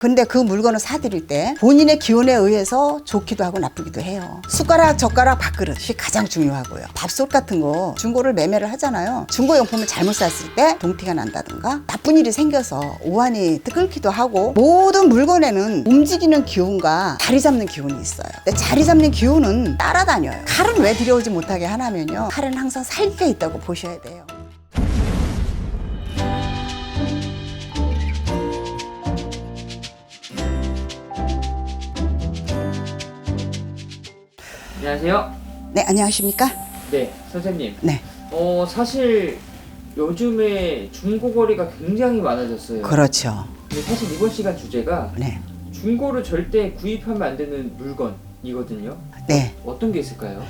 근데 그 물건을 사드릴 때 본인의 기운에 의해서 좋기도 하고 나쁘기도 해요. 숟가락, 젓가락, 밥그릇이 가장 중요하고요. 밥솥 같은 거 중고를 매매를 하잖아요. 중고 용품을 잘못 샀을 때 동티가 난다든가 나쁜 일이 생겨서 오한이 끓기도 하고 모든 물건에는 움직이는 기운과 자리 잡는 기운이 있어요. 근데 자리 잡는 기운은 따라다녀요. 칼은 왜 들여오지 못하게 하냐면요. 칼은 항상 살기가 있다고 보셔야 돼요. 안녕하세요. 네, 안녕하십니까? 네, 선생님. 네. 어, 사실 요즘에 중고거래가 굉장히 많아졌어요. 그렇죠. 근데 사실 이번 시간 주제가 네. 중고를 절대 구입하면 안 되는 물건이거든요. 네. 어떤 게 있을까요?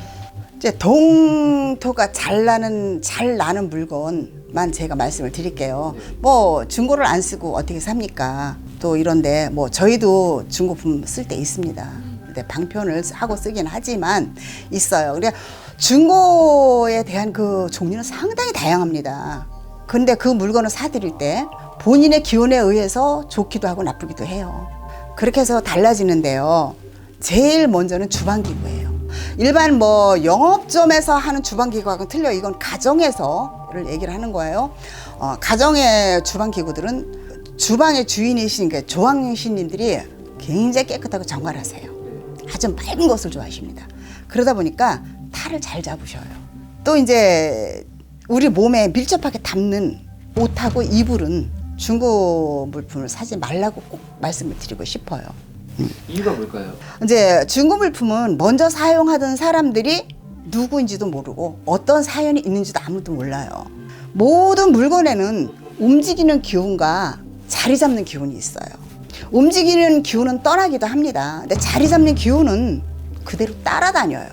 이제 동토가 잘 나는 잘 나는 물건만 제가 말씀을 드릴게요. 뭐 중고를 안 쓰고 어떻게 삽니까? 또 이런데 뭐 저희도 중고품 쓸 때 있습니다. 근데 방편을 하고 쓰긴 하지만 있어요. 그래 중고에 대한 그 종류는 상당히 다양합니다. 근데 그 물건을 사드릴 때 본인의 기운에 의해서 좋기도 하고 나쁘기도 해요. 그렇게 해서 달라지는데요. 제일 먼저는 주방기구예요. 일반 뭐 영업점에서 하는 주방기구하고는 틀려. 이건 가정에서를 얘기를 하는 거예요. 어, 가정의 주방기구들은 주방의 주인이신 그 조항신님들이 굉장히 깨끗하고 정갈하세요. 아주 맑은 것을 좋아하십니다. 그러다 보니까 탈을 잘 잡으셔요. 또 이제 우리 몸에 밀접하게 닿는 옷하고 이불은 중고 물품을 사지 말라고 꼭 말씀을 드리고 싶어요. 이유가 뭘까요? 이제 중고 물품은 먼저 사용하던 사람들이 누구인지도 모르고 어떤 사연이 있는지도 아무도 몰라요. 모든 물건에는 움직이는 기운과 자리 잡는 기운이 있어요. 움직이는 기운은 떠나기도 합니다. 근데 자리 잡는 기운은 그대로 따라다녀요.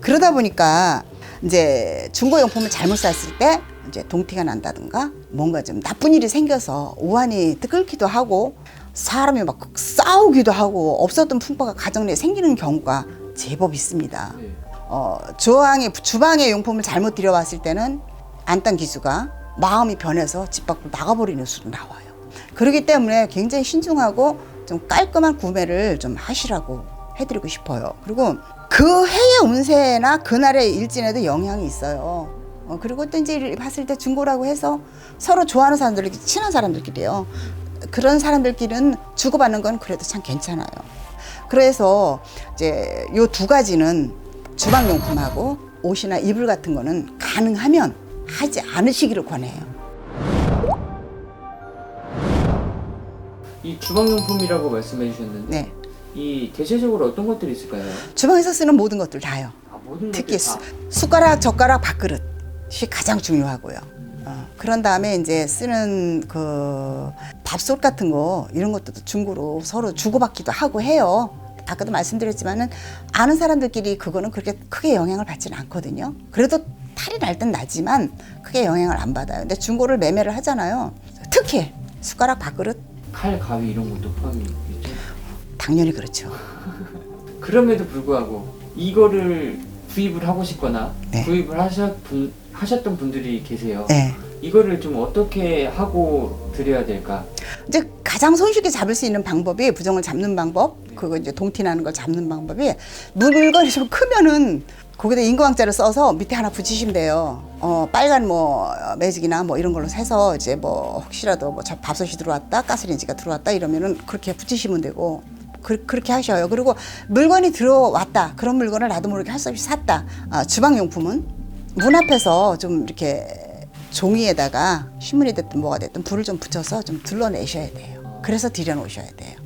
그러다 보니까 이제 중고용품을 잘못 샀을 때 이제 동티가 난다든가 뭔가 좀 나쁜 일이 생겨서 오한이 끓기도 하고 사람이 막 싸우기도 하고 없었던 풍파가 가정 내에 생기는 경우가 제법 있습니다. 네. 어, 주방에, 주방에 용품을 잘못 들여왔을 때는 안단 기수가 마음이 변해서 집 밖으로 나가버리는 수도 나와요. 그렇기 때문에 굉장히 신중하고 좀 깔끔한 구매를 좀 하시라고 해드리고 싶어요. 그리고 그 해의 운세나 그날의 일진에도 영향이 있어요. 어, 그리고 또 이제 봤을 때 중고라고 해서 서로 좋아하는 사람들, 친한 사람들끼리요. 그런 사람들끼리는 주고받는 건 그래도 참 괜찮아요. 그래서 이제 요 두 가지는 주방용품하고 옷이나 이불 같은 거는 가능하면 하지 않으시기를 권해요. 이 주방용품이라고 말씀해 주셨는데 네. 이 대체적으로 어떤 것들이 있을까요? 주방에서 쓰는 모든 것들 다요. 아, 모든 특히 것들 수, 다. 숟 가락, 젓가락, 밥그릇이 가장 중요하고요. 어, 그런 다음에 이제 쓰는 그 밥솥 같은 거 이런 것도 중고로 서로 주고받기도 하고 해요. 아까도 말씀드렸지만은 아는 사람들끼리 그거는 그렇게 크게 영향을 받지는 않거든요. 그래도 탈이 날 땐 나지만 크게 영향을 안 받아요. 근데 중고를 매매를 하잖아요. 특히 숟가락, 밥그릇 칼, 가위 이런 것도 포함이 있죠. 당연히 그렇죠. 그럼에도 불구하고 이거를 구입을 하고 싶거나 네. 구입을 하셨 분, 하셨던 분들이 계세요. 네. 이거를 좀 어떻게 하고 드려야 될까? 이제 가장 손쉽게 잡을 수 있는 방법이 부정을 잡는 방법, 그거 이제 동티 나는 걸 잡는 방법이 물건이 좀 크면은 거기다 인공왕자를 써서 밑에 하나 붙이시면 돼요. 어, 빨간 뭐 매직이나 뭐 이런 걸로 해서 이제 뭐 혹시라도 뭐저 밥솥이 들어왔다, 가스레인지가 들어왔다 이러면은 그렇게 붙이시면 되고 그, 그렇게 하셔요. 그리고 물건이 들어왔다. 그런 물건을 나도 모르게 할 수 없이 샀다. 아, 주방용품은 문 앞에서 좀 이렇게 종이에다가 신문이 됐든 뭐가 됐든 불을 좀 붙여서 좀 둘러내셔야 돼요. 그래서 들여놓으셔야 돼요.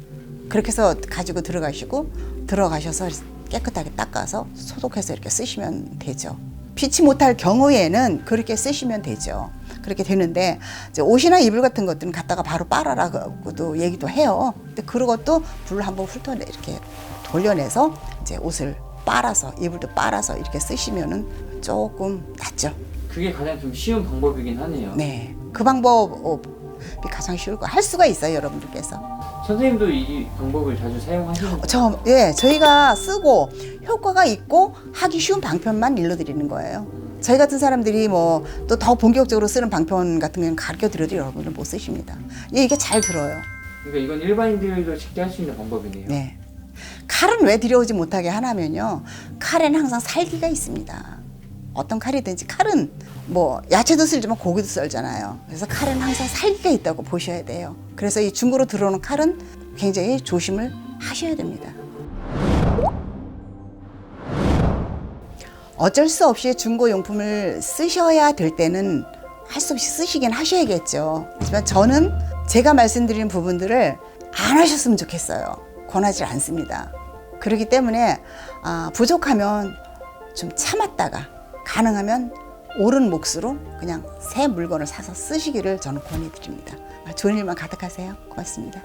그렇게 해서 가지고 들어가시고 들어가셔서 깨끗하게 닦아서 소독해서 이렇게 쓰시면 되죠. 피치 못할 경우에는 그렇게 쓰시면 되죠. 그렇게 되는데 옷이나 이불 같은 것들은 갖다가 바로 빨아라고도 얘기도 해요. 근데 그것도 불을 한번 훑어내 이렇게 돌려내서 이제 옷을 빨아서 이불도 빨아서 이렇게 쓰시면은 조금 낫죠. 그게 가장 좀 쉬운 방법이긴 하네요. 네, 그 방법이 가장 쉬울 거 할 수가 있어요, 여러분들께서. 선생님도 이 방법을 자주 사용하시는 거예요? 저, 예, 저희가 쓰고 효과가 있고 하기 쉬운 방편만 일러드리는 거예요. 저희 같은 사람들이 뭐 또 더 본격적으로 쓰는 방편 같은 경우는 가르쳐 드려도 여러분들 못 쓰십니다. 예, 이게 잘 들어요. 그러니까 이건 일반인들도 쉽게 할 수 있는 방법이네요. 네. 칼은 왜 들여오지 못하게 하냐면요. 칼에는 항상 살기가 있습니다. 어떤 칼이든지 칼은 뭐 야채도 썰지만 고기도 썰잖아요. 그래서 칼은 항상 살기가 있다고 보셔야 돼요. 그래서 이 중고로 들어오는 칼은 굉장히 조심을 하셔야 됩니다. 어쩔 수 없이 중고 용품을 쓰셔야 될 때는 할 수 없이 쓰시긴 하셔야겠죠. 하지만 저는 제가 말씀드린 부분들을 안 하셨으면 좋겠어요. 권하지 않습니다. 그렇기 때문에 아, 부족하면 좀 참았다가 가능하면 옳은 몫으로 그냥 새 물건을 사서 쓰시기를 저는 권해드립니다. 좋은 일만 가득하세요. 고맙습니다.